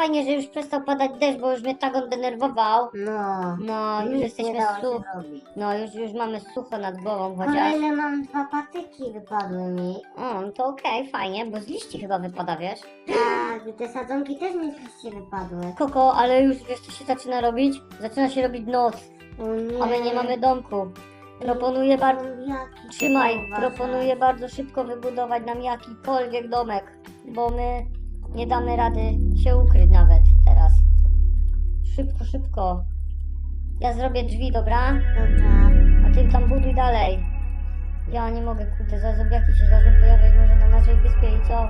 Fajnie, że już przestał padać deszcz, bo już mnie tak on denerwował. No. No, już Nic jesteśmy nie dało su... się zrobić. No, już, już mamy sucho nad głową chociaż. Kolejne mam dwa patyki wypadły mi. O, no to okej, fajnie, bo z liści chyba wypada, wiesz? Tak, te sadzonki też mi z liści wypadły. Koko, ale już wiesz co się zaczyna robić? Zaczyna się robić noc, O nie. a my nie mamy domku. Proponuję bardzo... Jaki Trzymaj, proponuję bardzo szybko wybudować nam jakikolwiek domek, bo my nie damy rady się ukryć nawet teraz. Szybko, szybko. Ja zrobię drzwi, dobra? Dobra. A ty tam buduj dalej. Ja nie mogę, kurde, za zombiaki się zaczną pojawiać może na naszej wyspie i co?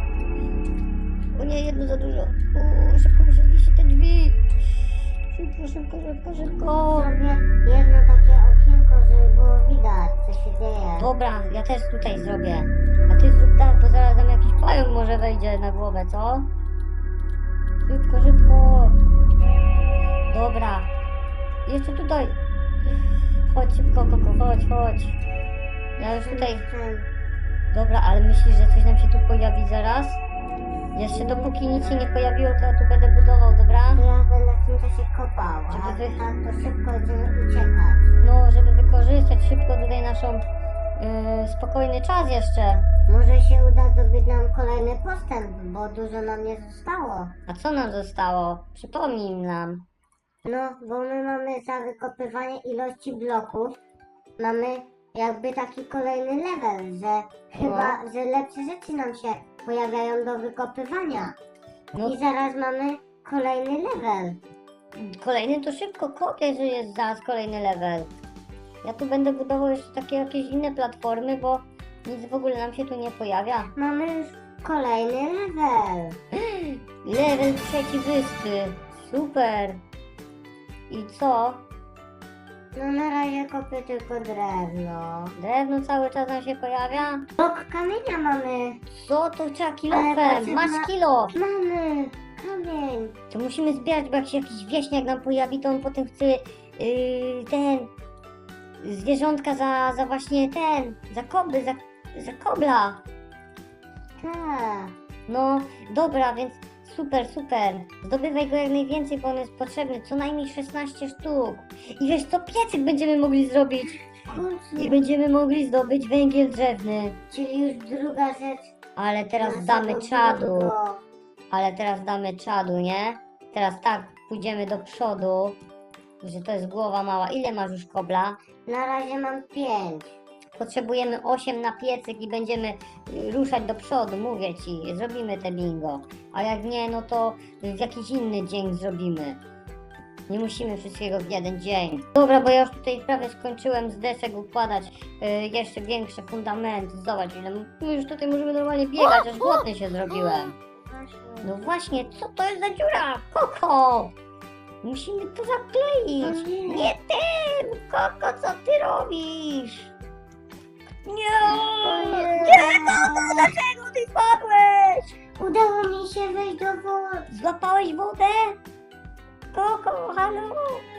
O nie, jedno za dużo. O, szybko muszę zniszczyć te drzwi. Szybko, szybko, szybko, szybko. Zrobię jedno takie okienko, żeby było widać, co się dzieje. Dobra, ja też tutaj zrobię. A ty zrób tak, bo zaraz tam jakiś pająk może wejdzie na głowę, co? Szybko, szybko. Dobra. Jeszcze tutaj. Chodź szybko, Koko, chodź, chodź. Ja już tutaj... Dobra, ale myślisz, że coś nam się tu pojawi zaraz? Jeszcze dopóki nic się nie pojawiło, to ja tu będę budował, dobra? To ja będę w tym czasie kopał, Żeby wy- tak to szybko będziemy uciekać. No, żeby wykorzystać szybko tutaj naszą yy, spokojny czas jeszcze. Może się uda zdobyć nam kolejny postęp, bo dużo nam nie zostało. A co nam zostało? Przypomnij nam. No, bo my mamy za wykopywanie ilości bloków, mamy jakby taki kolejny level, że chyba, że lepsze rzeczy nam się pojawiają do wykopywania. No, I zaraz mamy kolejny level. kolejny to szybko kopię, że jest zaraz kolejny level. Ja tu będę budował jeszcze takie jakieś inne platformy, bo nic w ogóle nam się tu nie pojawia. Mamy już kolejny level. Level trzeci wyspy. Super. I co? No na razie kopię tylko drewno. Drewno cały czas nam się pojawia? Blok kamienia mamy. Co to trzeba kilofem? Masz kilo. Mamy kamień. To musimy zbierać, bo jak się jakiś wieśniak nam pojawi, to on potem chce yy, ten zwierzątka za, za właśnie ten, za kobry, za, za kobla. Tak. No dobra, więc super, super. Zdobywaj go jak najwięcej, bo on jest potrzebny. Co najmniej 16 sztuk. I wiesz co, piecyk będziemy mogli zrobić. I będziemy mogli zdobyć węgiel drzewny. Czyli już druga rzecz. Ale teraz damy czadu. Ale teraz damy czadu, nie? Teraz tak, pójdziemy do przodu. Że to jest głowa mała. Ile masz już kobla? Na razie mam pięć. Potrzebujemy 8 na piecyk i będziemy ruszać do przodu, mówię ci, zrobimy te bingo. A jak nie, no to w jakiś inny dzień zrobimy. Nie musimy wszystkiego w jeden dzień. Dobra, bo ja już tutaj prawie skończyłem z desek układać y, jeszcze większe fundamenty. Zobacz, ile my już tutaj możemy normalnie biegać, aż głodny się zrobiłem. No właśnie, co to jest za dziura? Koko! Musimy to zakleić. O nie. Tym! Koko, co ty robisz? Nie! Nie, Koko, dlaczego ty spadłeś? Udało mi się wejść do wody. Złapałeś wodę? Koko, halo?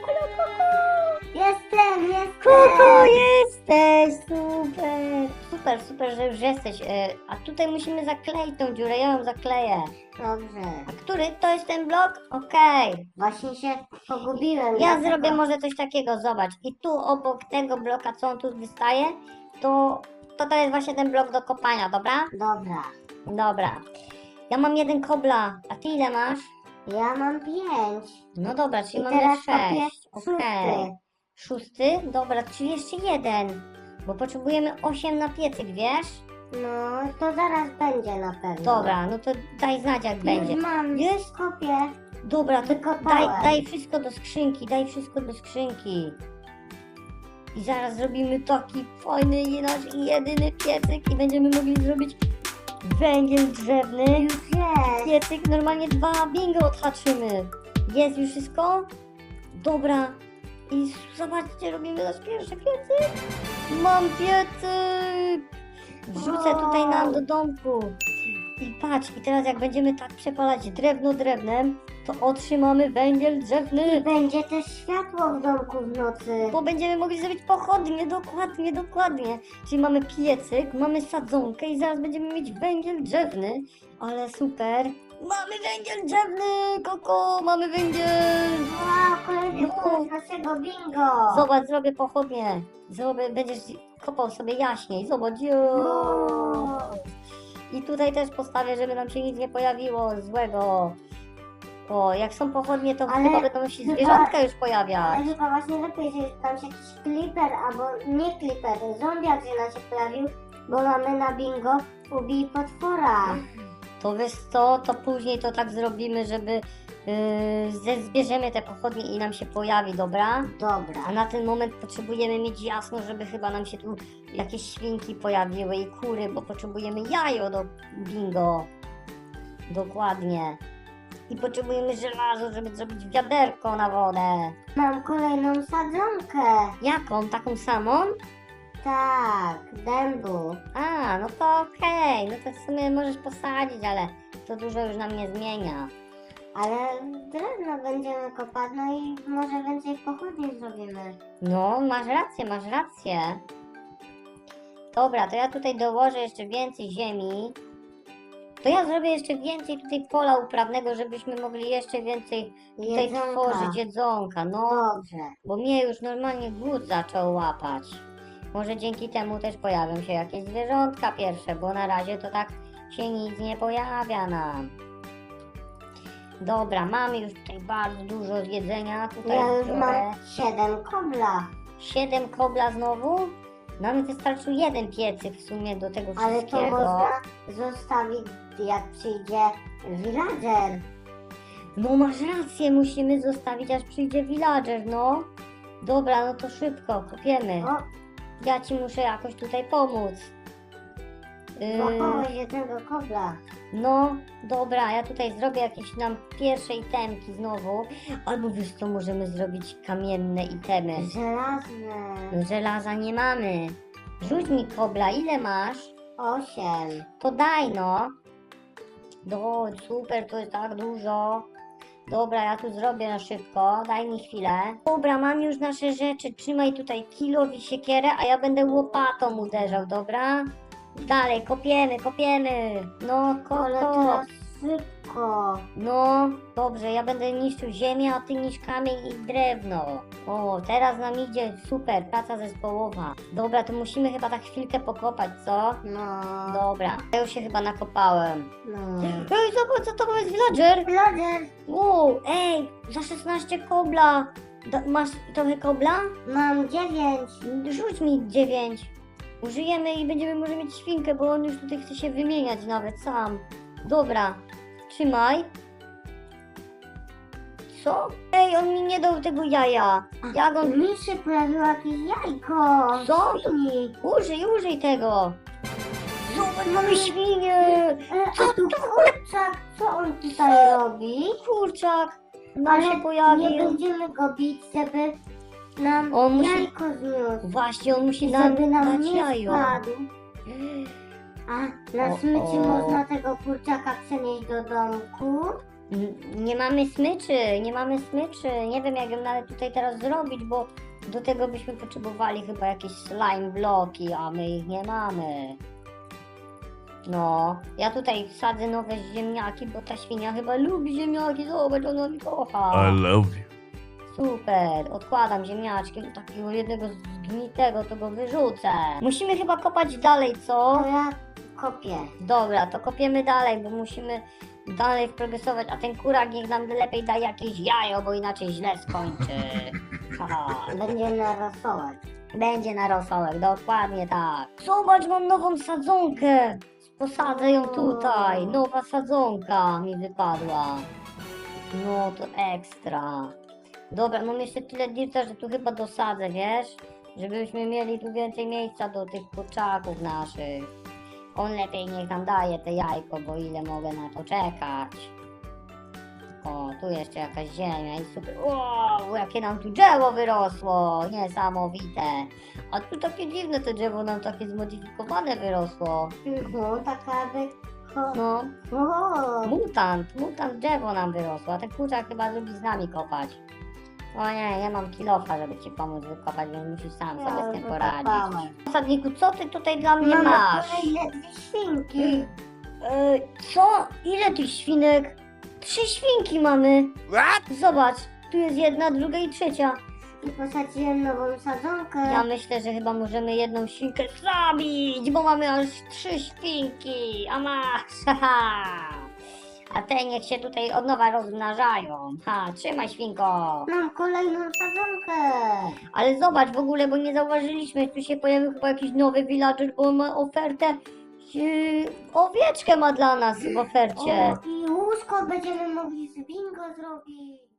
Halo, Koko? Jestem, jestem. Koko, jesteś! Super! Super, super, że już jesteś. E, A tutaj musimy zakleić tą dziurę, ja ją zakleję. Dobrze. A który to jest ten blok? Okej. Właśnie się pogubiłem. Ja dlatego- zrobię może coś takiego, zobacz. I tu obok tego bloka, co on tu wystaje, to to, to jest właśnie ten blok do kopania, dobra? Dobra. Dobra. Ja mam jeden kobla, a ty ile masz? Ja mam pięć. No dobra, czyli I mamy teraz sześć. kopię Okej. Szósty. Dobra, czyli jeszcze jeden. Bo potrzebujemy osiem na piecyk, wiesz? No, to zaraz będzie na pewno. Dobra, no to daj znać jak będzie. Już mam. Jest? Kopię. Dobra, to daj, Wykopałem. daj wszystko do skrzynki, daj wszystko do skrzynki. I zaraz zrobimy taki fajny i nasz jedyny piecyk i będziemy mogli zrobić węgiel drzewny. Już jest. Piecyk, normalnie dwa bingo odhaczymy. Jest już wszystko? Dobra. I zobaczcie, robimy nasz pierwszy piecyk. Mam piecyk! Wrzucę tutaj nam do domku. I patrz, i teraz jak będziemy tak przepalać drewno drewnem, to otrzymamy węgiel drzewny. Będzie też światło w domku w nocy. Bo będziemy mogli zrobić pochodnie, dokładnie, dokładnie. Czyli mamy piecyk, mamy sadzonkę i zaraz będziemy mieć węgiel drzewny. Ale super. Mamy węgiel drzewny, koko, mamy węgiel. Wow, kolejny No. Naszego bingo! Zobacz, zrobię pochodnie. Zrobię, będziesz kopał sobie jaśniej. Zobacz. jo. O. I tutaj też postawię, żeby nam się nic nie pojawiło złego. O, jak są pochodnie, to Ale chyba będą się chyba- zwierzątka już pojawiać. Chyba właśnie lepiej, że tam się jakiś kliper albo nie kliper, zombiak, że nam się pojawił, bo mamy na bingo ubij potwora. To wiesz co, to później to tak zrobimy, żeby yy, ze- zbierzemy te pochodnie i nam się pojawi, dobra? Dobra. A na ten moment potrzebujemy mieć jasno, żeby chyba nam się tu jakieś świnki pojawiły i kury, bo potrzebujemy jajo do bingo. Dokładnie. I potrzebujemy żelazo, żeby zrobić wiaderko na wodę. Mam kolejną sadzonkę. Jaką? Taką samą? Tak, dębu. A, no to okej, no to w sumie możesz posadzić, ale to dużo już nam nie zmienia. Ale drewno będziemy kopać, no i może więcej pochodni zrobimy. No, masz rację, masz rację. Dobra, to ja tutaj dołożę jeszcze więcej ziemi. To ja zrobię jeszcze więcej tutaj pola uprawnego, żebyśmy mogli jeszcze więcej tutaj Jedzonka. tworzyć jedzonka. No, Dobrze. bo mnie już normalnie głód zaczął łapać. Może dzięki temu też pojawią się jakieś zwierzątka pierwsze, bo na razie to tak się nic nie pojawia nam. Dobra, mamy już tutaj bardzo dużo jedzenia. Tutaj Ja już trochę. mam siedem kobla. Siedem kobla znowu? Nam wystarczył jeden piecyk w sumie do tego Ale to wszystkiego. można zostawić jak przyjdzie villager. No masz rację, musimy zostawić aż przyjdzie villager, no. Dobra, no to szybko, kopiemy. O, Ja ci muszę jakoś tutaj pomóc. Yy, złapałeś jednego kobla. No, dobra, ja tutaj zrobię jakieś nam pierwsze itemki znowu. Albo wiesz co, możemy zrobić kamienne itemy. Żelazne. Żelaza nie mamy. Rzuć mi kobla, ile masz? Osiem. To daj no. No, super, to jest tak dużo. Dobra, ja tu zrobię na szybko, daj mi chwilę. Dobra, mam już nasze rzeczy, trzymaj tutaj kilo i siekierę, a ja będę łopatą uderzał, dobra? Dalej, kopiemy, kopiemy. No, Ale teraz szybko. No, dobrze, ja będę niszczył ziemię, a ty niszcz kamień i drewno. O, teraz nam idzie super, praca zespołowa. Dobra, to musimy chyba tak chwilkę pokopać, co? No. Dobra, ja już się chyba nakopałem. No. Ej, zobacz, co to jest villager? Villager. Wow, ej, za 16 kobla. Da, masz trochę kobla? Mam dziewięć. Rzuć mi 9. Użyjemy i będziemy może mieć świnkę, bo on już tutaj chce się wymieniać nawet sam. Dobra, trzymaj. Co? Ej, on mi nie dał tego jaja. Jak on... Mi się pojawiło jakieś jajko. Co? Świni. Użyj, użyj tego. Zobacz, mamy świnię. E, a tu kurczak, co on tutaj robi? Kurczak. Nam Ale się nie pojawił. będziemy go bić, żeby nam On musi- jajko zniósł. Właśnie, on musi nam żeby nam dać nie jajo. spadł. A na O, smyczy o. można tego kurczaka przenieść do domku? N- Nie mamy smyczy, nie mamy smyczy. Nie wiem, jak ją nawet tutaj teraz zrobić, bo do tego byśmy potrzebowali chyba jakieś slime bloki, a my ich nie mamy. No, ja tutaj wsadzę nowe ziemniaki, bo ta świnia chyba lubi ziemniaki. Zobacz, ona mi kocha. I love you. Super, odkładam ziemniaczki do takiego jednego zgnitego, to go wyrzucę. Musimy chyba kopać dalej, co? To ja kopię. Dobra, to kopiemy dalej, bo musimy dalej progresować, a ten kurak niech nam lepiej da jakieś jajo, bo inaczej źle skończy. Haha, Będzie na rosołek. będzie na rosołek, dokładnie tak. Zobacz, mam nową sadzonkę. Posadzę ją tutaj. Nowa sadzonka mi wypadła. No to ekstra. Dobra, mam jeszcze tyle dirta, że tu chyba dosadzę, wiesz? Żebyśmy mieli tu więcej miejsca do tych kurczaków naszych. On lepiej niech nam daje te jajko, bo ile mogę na to czekać. O, tu jeszcze jakaś ziemia i super. Wow, jakie nam tu drzewo wyrosło! Niesamowite. A tu takie dziwne to drzewo nam takie zmodyfikowane wyrosło. No, taka by... No, mutant, mutant drzewo nam wyrosło, a ten kurczak chyba lubi z nami kopać. O nie, ja mam kilofa, żeby ci pomóc wykopać, więc musisz sam Ja sobie z tym poradzić. Osadniku, co ty tutaj dla mnie masz? kolejne dwie świnki. E, co? Ile tych świnek? Trzy świnki mamy. What? Zobacz, tu jest jedna, druga i trzecia. I posadziłem nową sadzonkę. Ja myślę, że chyba możemy jedną świnkę zabić, bo mamy aż trzy świnki, a masz, haha. A te niech się tutaj od nowa rozmnażają. Ha, trzymaj świnko. Mam kolejną sadzonkę. Ale zobacz w ogóle, bo nie zauważyliśmy, tu się pojawił chyba jakiś nowy villager, bo ma ofertę. Yy, owieczkę ma dla nas w ofercie. O, i łóżko będziemy mogli z bingo zrobić.